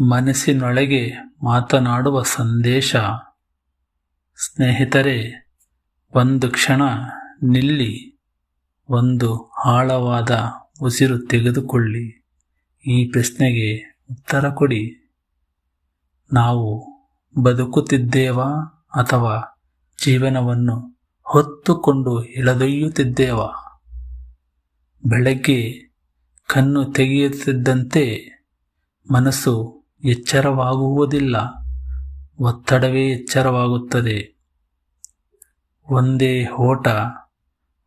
ಮನಸ್ಸಿನೊಳಗೆ ಮಾತನಾಡುವ ಸಂದೇಶ. ಸ್ನೇಹಿತರೆ, ಒಂದು ಕ್ಷಣ ನಿಲ್ಲಿ, ಒಂದು ಆಳವಾದ ಉಸಿರು ತೆಗೆದುಕೊಳ್ಳಿ. ಈ ಪ್ರಶ್ನೆಗೆ ಉತ್ತರ ಕೊಡಿ. ನಾವು ಬದುಕುತ್ತಿದ್ದೇವಾ ಅಥವಾ ಜೀವನವನ್ನು ಹೊತ್ತುಕೊಂಡು ಎಳೆದೊಯ್ಯುತ್ತಿದ್ದೇವಾ? ಬೆಳಗ್ಗೆ ಕಣ್ಣು ತೆಗೆಯುತ್ತಿದ್ದಂತೆ ಮನಸ್ಸು ಎಚ್ಚರವಾಗುವುದಿಲ್ಲ. ಒತ್ತಡವೇ ಎಚ್ಚರವಾಗುತ್ತದೆ. ಒಂದೇ ಓಟ,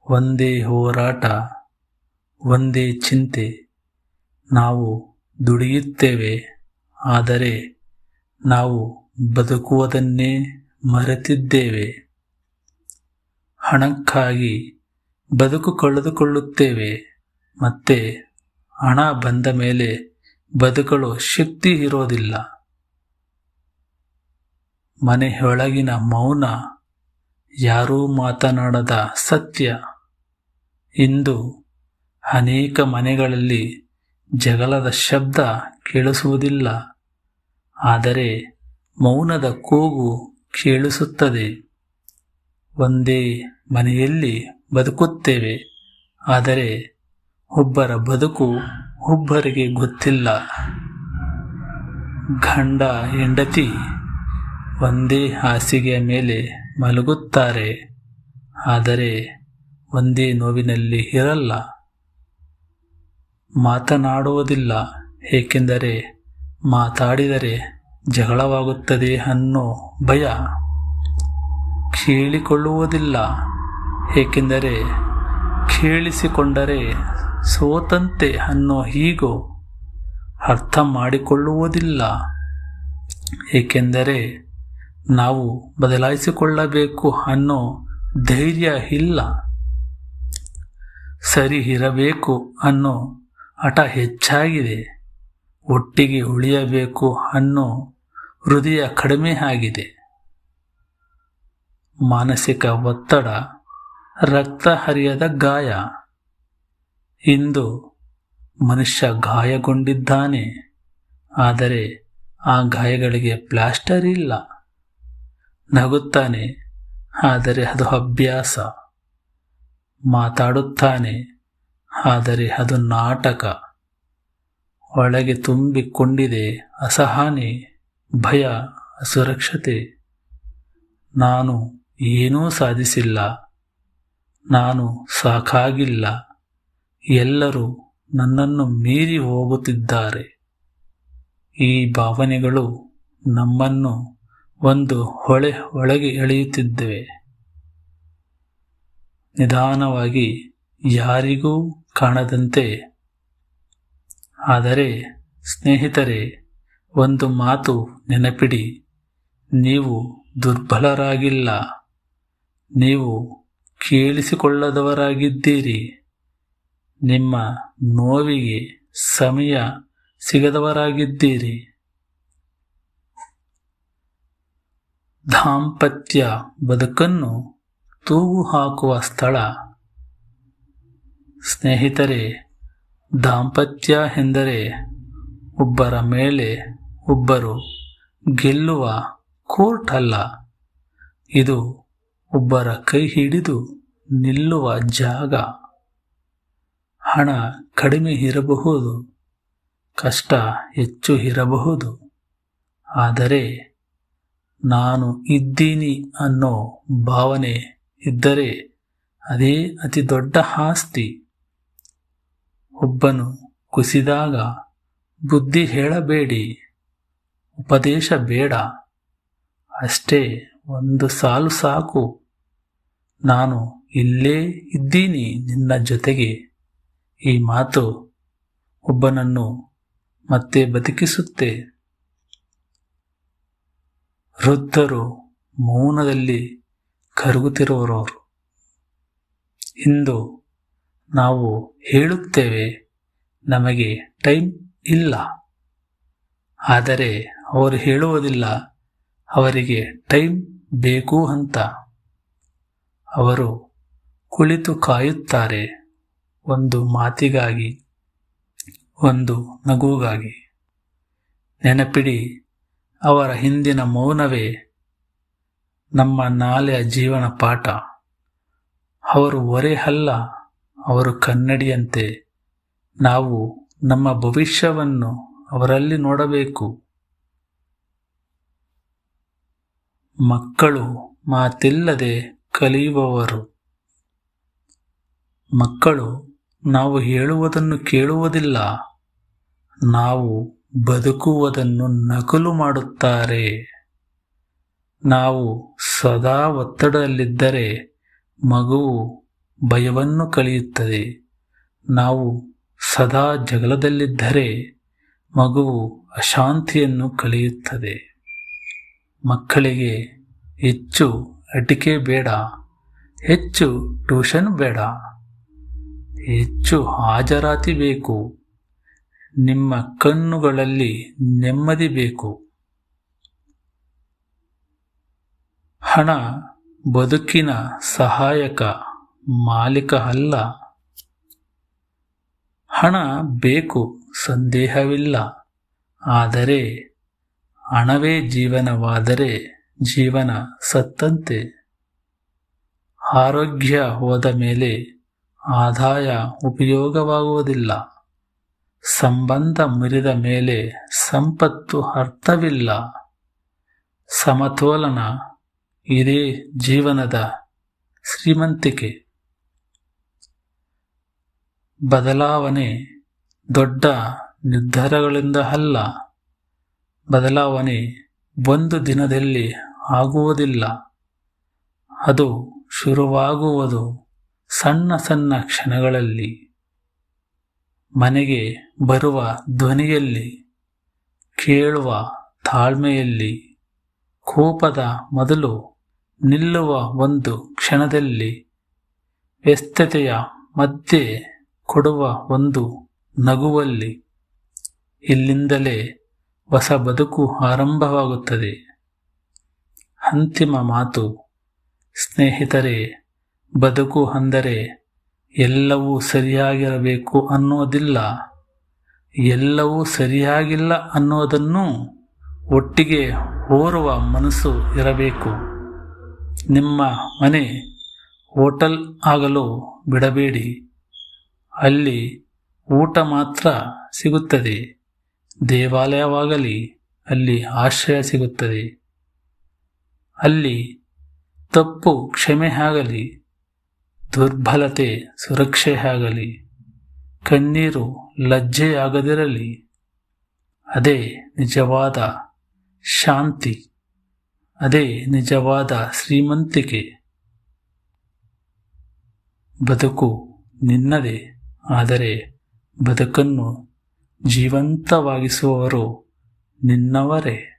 ಒಂದೇ ಹೋರಾಟ, ಒಂದೇ ಚಿಂತೆ. ನಾವು ದುಡಿಯುತ್ತೇವೆ, ಆದರೆ ನಾವು ಬದುಕುವುದನ್ನೇ ಮರೆತಿದ್ದೇವೆ. ಹಣಕ್ಕಾಗಿ ಬದುಕು ಕಳೆದುಕೊಳ್ಳುತ್ತೇವೆ, ಮತ್ತೆ ಹಣ ಬಂದ ಮೇಲೆ ಬದುಕಲು ಶಕ್ತಿ ಇರೋದಿಲ್ಲ. ಮನೆಯೊಳಗಿನ ಮೌನ ಯಾರೂ ಮಾತನಾಡದ ಸತ್ಯ. ಇಂದು ಅನೇಕ ಮನೆಗಳಲ್ಲಿ ಜಗಳದ ಶಬ್ದ ಕೇಳಿಸುವುದಿಲ್ಲ. ಆದರೆ ಮೌನದ ಕೂಗು ಕೇಳಿಸುತ್ತದೆ. ಒಂದೇ ಮನೆಯಲ್ಲಿ ಬದುಕುತ್ತೇವೆ. ಆದರೆ ಒಬ್ಬರ ಬದುಕು ಒಬ್ಬರಿಗೆ ಗೊತ್ತಿಲ್ಲ. ಗಂಡ, ಹೆಂಡತಿ ಒಂದೇ ಹಾಸಿಗೆಯ ಮೇಲೆ ಮಲಗುತ್ತಾರೆ. ಆದರೆ ಒಂದೇ ನೋವಿನಲ್ಲಿ ಇರಲ್ಲ. ಮಾತನಾಡುವುದಿಲ್ಲ, ಏಕೆಂದರೆ ಮಾತಾಡಿದರೆ ಜಗಳವಾಗುತ್ತದೆ ಅನ್ನೋ ಭಯ ಕೇಳಿಕೊಳ್ಳುವುದಿಲ್ಲ. ಏಕೆಂದರೆ ಕೇಳಿಸಿಕೊಂಡರೆ ಸೋತಂತೆ ಅನ್ನೋ ಹೀಗೋ ಅರ್ಥ ಮಾಡಿಕೊಳ್ಳುವುದಿಲ್ಲ ಏಕೆಂದರೆ ನಾವು ಬದಲಾಯಿಸಿಕೊಳ್ಳಬೇಕು ಅನ್ನೋ ಧೈರ್ಯ ಇಲ್ಲ. ಸರಿ ಇರಬೇಕು ಅನ್ನೋ ಹಠ ಹೆಚ್ಚಾಗಿದೆ. ಒಟ್ಟಿಗೆ ಉಳಿಯಬೇಕು ಅನ್ನೋ ಹೃದಯ ಕಡಿಮೆ ಆಗಿದೆ. ಮಾನಸಿಕ ಒತ್ತಡ, ರಕ್ತ ಹರಿಯದ ಗಾಯ. ಇಂದು ಮನುಷ್ಯ ಗಾಯಗೊಂಡಿದ್ದಾನೆ. ಆದರೆ ಆ ಗಾಯಗಳಿಗೆ ಪ್ಲಾಸ್ಟರ್ ಇಲ್ಲ. ನಗುತ್ತಾನೆ, ಆದರೆ ಅದು ಅಭ್ಯಾಸ. ಮಾತಾಡುತ್ತಾನೆ, ಆದರೆ ಅದು ನಾಟಕ. ಒಳಗೆ ತುಂಬಿಕೊಂಡಿದೆ ಅಸಹನೆ, ಭಯ, ಅಸುರಕ್ಷತೆ. ನಾನು ಏನೂ ಸಾಧಿಸಿಲ್ಲ. ನಾನು ಸಾಕಾಗಿಲ್ಲ. ಎಲ್ಲರೂ ನನ್ನನ್ನು ಮೀರಿ ಹೋಗುತ್ತಿದ್ದಾರೆ. ಈ ಭಾವನೆಗಳು ನಮ್ಮನ್ನು ಒಂದು ಹೊಳೆ ಒಳಗೆ ಎಳೆಯುತ್ತಿದ್ದೇವೆ. ನಿಧಾನವಾಗಿ ಯಾರಿಗೂ ಕಾಣದಂತೆ. ಆದರೆ ಸ್ನೇಹಿತರೆ, ಒಂದು ಮಾತು ನೆನಪಿಡಿ. ನೀವು ದುರ್ಬಲರಾಗಿಲ್ಲ. ನೀವು ಕೇಳಿಸಿಕೊಳ್ಳದವರಾಗಿದ್ದೀರಿ. ನಿಮ್ಮ ನೋವಿಗೆ ಸಮಯ ಸಿಗದವರಾಗಿದ್ದೀರಿ. ದಾಂಪತ್ಯ ಬದುಕನ್ನು ತೂಗು ಹಾಕುವ ಸ್ಥಳ. ಸ್ನೇಹಿತರೆ, ದಾಂಪತ್ಯ ಎಂದರೆ ಒಬ್ಬರ ಮೇಲೆ ಒಬ್ಬರು ಗೆಲ್ಲುವ ಕೋರ್ಟ್ ಅಲ್ಲ. ಇದು ಒಬ್ಬರ ಕೈ ಹಿಡಿದು ನಿಲ್ಲುವ ಜಾಗ. ಹಣ ಕಡಿಮೆ ಇರಬಹುದು, ಕಷ್ಟ ಹೆಚ್ಚು ಇರಬಹುದು. ಆದರೆ ನಾನು ಇದ್ದೀನಿ ಅನ್ನೋ ಭಾವನೆ ಇದ್ದರೆ ಅದೇ ಅತಿ ದೊಡ್ಡ ಆಸ್ತಿ. ಒಬ್ಬನು ಕುಸಿದಾಗ ಬುದ್ಧಿ ಹೇಳಬೇಡಿ, ಉಪದೇಶ ಬೇಡ. ಅಷ್ಟೇ ಒಂದು ಸಾಲು ಸಾಕು. ನಾನು ಇಲ್ಲೇ ಇದ್ದೀನಿ ನಿನ್ನ ಜೊತೆಗೆ. ಈ ಮಾತು ಒಬ್ಬನನ್ನು ಮತ್ತೆ ಬದುಕಿಸುತ್ತೆ. ವೃದ್ಧರು ಮೌನದಲ್ಲಿ ಕರಗುತ್ತಿರುವವರು ಇಂದು ನಾವು ಹೇಳುತ್ತೇವೆ, ನಮಗೆ ಟೈಮ್ ಇಲ್ಲ. ಆದರೆ ಅವರು ಹೇಳುವುದಿಲ್ಲ, ಅವರಿಗೆ ಟೈಮ್ ಬೇಕು ಅಂತ. ಅವರು ಕುಳಿತು ಕಾಯುತ್ತಾರೆ. ಒಂದು ಮಾತಿಗಾಗಿ, ಒಂದು ನಗುಗಾಗಿ ನೆನಪಿಡಿ, ಅವರ ಹಿಂದಿನ ಮೌನವೇ ನಮ್ಮ ನಾಳೆಯ ಜೀವನ ಪಾಠ. ಅವರು ಒರೆಹಲ್ಲ ಅವರು ಕನ್ನಡಿಯಂತೆ. ನಾವು ನಮ್ಮ ಭವಿಷ್ಯವನ್ನು ಅವರಲ್ಲಿ ನೋಡಬೇಕು. ಮಕ್ಕಳು ಮಾತಿಲ್ಲದೆ ಕಲಿಯುವವರು. ಮಕ್ಕಳು ನಾವು ಹೇಳುವುದನ್ನು ಕೇಳುವುದಿಲ್ಲ. ನಾವು ಬದುಕುವುದನ್ನು ನಕಲು ಮಾಡುತ್ತಾರೆ. ನಾವು ಸದಾ ಒತ್ತಡದಲ್ಲಿದ್ದರೆ ಮಗುವು ಭಯವನ್ನು ಕಲಿಯುತ್ತದೆ ನಾವು ಸದಾ ಜಗಳದಲ್ಲಿದ್ದರೆ ಮಗುವು ಅಶಾಂತಿಯನ್ನು ಕಲಿಯುತ್ತದೆ ಮಕ್ಕಳಿಗೆ ಹೆಚ್ಚು ಅಟಿಕೆ ಬೇಡ, ಹೆಚ್ಚು ಟ್ಯೂಷನ್ ಬೇಡ. ಹೆಚ್ಚು ಹಾಜರಾತಿ ಬೇಕು. ನಿಮ್ಮ ಕಣ್ಣುಗಳಲ್ಲಿ ನೆಮ್ಮದಿ ಬೇಕು. ಹಣ ಬದುಕಿನ ಸಹಾಯಕ, ಮಾಲೀಕ ಅಲ್ಲ. ಹಣ ಬೇಕು ಸಂದೇಹವಿಲ್ಲ. ಆದರೆ ಹಣವೇ ಜೀವನವಾದರೆ ಜೀವನ ಸತ್ತಂತೆ. ಆರೋಗ್ಯ ಹೋದ ಮೇಲೆ ಆದಾಯ ಉಪಯೋಗವಾಗುವುದಿಲ್ಲ. ಸಂಬಂಧ ಮುರಿದ ಮೇಲೆ ಸಂಪತ್ತು ಅರ್ಥವಿಲ್ಲ. ಸಮತೋಲನ ಇದೇ ಜೀವನದ ಶ್ರೀಮಂತಿಕೆ. ಬದಲಾವಣೆ ದೊಡ್ಡ ನಿರ್ಧಾರಗಳಿಂದ ಅಲ್ಲ. ಬದಲಾವಣೆ ಒಂದು ದಿನದಲ್ಲಿ ಆಗುವುದಿಲ್ಲ. ಅದು ಶುರುವಾಗುವುದು. ಸಣ್ಣ ಸಣ್ಣ ಕ್ಷಣಗಳಲ್ಲಿ ಮನೆಗೆ ಬರುವ ಧ್ವನಿಯಲ್ಲಿ, ಕೇಳುವ ತಾಳ್ಮೆಯಲ್ಲಿ, ಕೋಪದ ಮೊದಲು ನಿಲ್ಲುವ ಒಂದು ಕ್ಷಣದಲ್ಲಿ, ವ್ಯಸ್ತತೆಯ ಮಧ್ಯೆ ಕೊಡುವ ಒಂದು ನಗುವಲ್ಲಿ ಇಲ್ಲಿಂದಲೇ ಹೊಸ ಬದುಕು ಆರಂಭವಾಗುತ್ತದೆ. ಅಂತಿಮ ಮಾತು, ಸ್ನೇಹಿತರೆ ಬದುಕು ಅಂದರೆ ಎಲ್ಲವೂ ಸರಿಯಾಗಿರಬೇಕು ಅನ್ನೋದಿಲ್ಲ ಎಲ್ಲವೂ ಸರಿಯಾಗಿಲ್ಲ ಅನ್ನೋದನ್ನು ಒಟ್ಟಿಗೆ ಓರುವ ಮನಸ್ಸು ಇರಬೇಕು. ನಿಮ್ಮ ಮನೆ ಹೋಟಲ್ ಆಗಲು ಬಿಡಬೇಡಿ. ಅಲ್ಲಿ ಊಟ ಮಾತ್ರ ಸಿಗುತ್ತದೆ. ದೇವಾಲಯವಾಗಲಿ ಅಲ್ಲಿ ಆಶ್ರಯ ಸಿಗುತ್ತದೆ. ಅಲ್ಲಿ ತಪ್ಪು ಕ್ಷಮೆ ಆಗಲಿ ದುರ್ಬಲತೆ ಸುರಕ್ಷೆ ಆಗಲಿ ಕಣ್ಣೀರು ಲಜ್ಜೆಯಾಗದಿರಲಿ. ಅದೇ ನಿಜವಾದ ಶಾಂತಿ. ಅದೇ ನಿಜವಾದ ಶ್ರೀಮಂತಿಕೆ. ಬದುಕು ನಿನ್ನದೇ. ಆದರೆ ಬದುಕನ್ನು ಜೀವಂತವಾಗಿಸುವವರು ನಿನ್ನವರೇ.